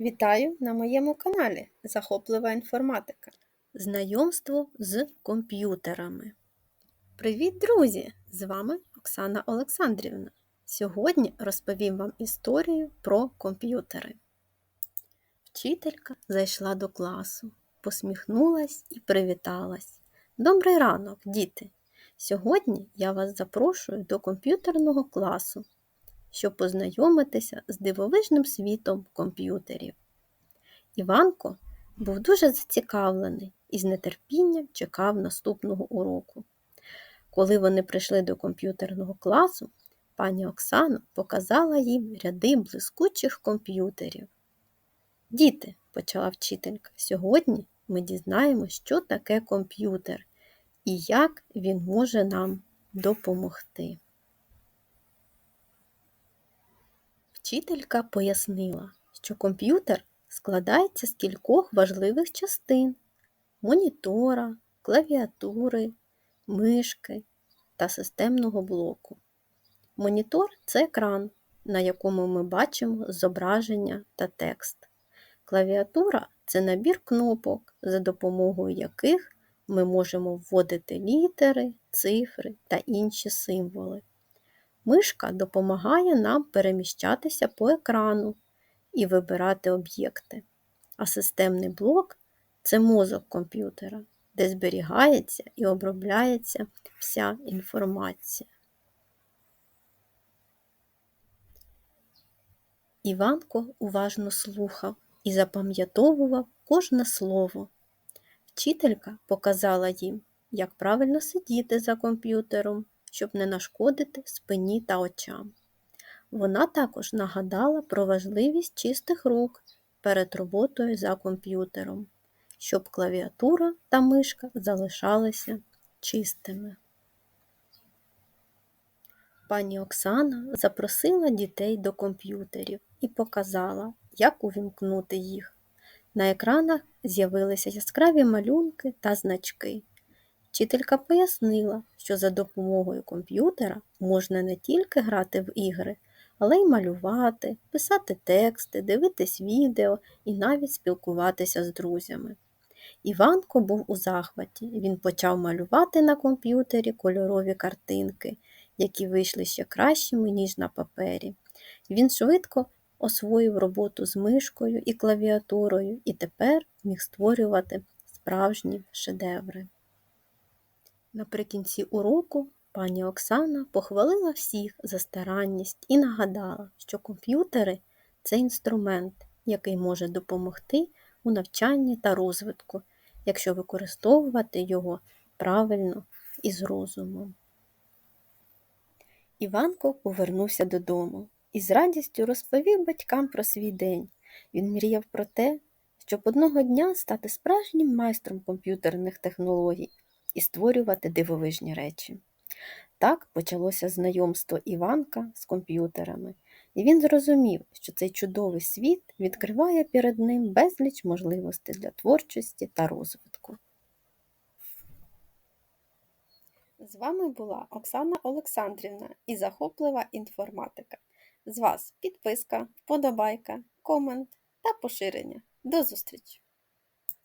Вітаю на моєму каналі Захоплива інформатика. Знайомство з комп'ютерами. Привіт, друзі! З вами Оксана Олександрівна. Сьогодні розповім вам історію про комп'ютери. Вчителька зайшла до класу, посміхнулась і привіталась. Добрий ранок, діти! Сьогодні я вас запрошую до комп'ютерного класу щоб познайомитися з дивовижним світом комп'ютерів. Іванко був дуже зацікавлений і з нетерпінням чекав наступного уроку. Коли вони прийшли до комп'ютерного класу, пані Оксана показала їм ряди блискучих комп'ютерів. Діти, почала вчителька, сьогодні ми дізнаємося, що таке комп'ютер і як він може нам допомогти. Вчителька пояснила, що комп'ютер складається з кількох важливих частин монітора, клавіатури, мишки та системного блоку. Монітор це екран, на якому ми бачимо зображення та текст. Клавіатура це набір кнопок, за допомогою яких ми можемо вводити літери, цифри та інші символи. Мишка допомагає нам переміщатися по екрану і вибирати об'єкти. А системний блок це мозок комп'ютера, де зберігається і обробляється вся інформація. Іванко уважно слухав і запам'ятовував кожне слово. Вчителька показала їм, як правильно сидіти за комп'ютером щоб не нашкодити спині та очам. Вона також нагадала про важливість чистих рук перед роботою за комп'ютером, щоб клавіатура та мишка залишалися чистими. Пані Оксана запросила дітей до комп'ютерів і показала, як увімкнути їх. На екранах з'явилися яскраві малюнки та значки. Вчителька пояснила, що за допомогою комп'ютера можна не тільки грати в ігри, але й малювати, писати тексти, дивитись відео і навіть спілкуватися з друзями. Іванко був у захваті. Він почав малювати на комп'ютері кольорові картинки, які вийшли ще кращими, ніж на папері. Він швидко освоїв роботу з мишкою і клавіатурою і тепер міг створювати справжні шедеври. Наприкінці уроку пані Оксана похвалила всіх за старанність і нагадала, що комп'ютери це інструмент, який може допомогти у навчанні та розвитку, якщо використовувати його правильно і з розумом. Іванко повернувся додому і з радістю розповів батькам про свій день. Він мріяв про те, щоб одного дня стати справжнім майстром комп'ютерних технологій і створювати дивовижні речі. Так почалося знайомство Іванка з комп'ютерами, і він зрозумів, що цей чудовий світ відкриває перед ним безліч можливостей для творчості та розвитку. З вами була Оксана Олександрівна і захоплива інформатика. З вас підписка, вподобайка, комент та поширення. До зустрічі!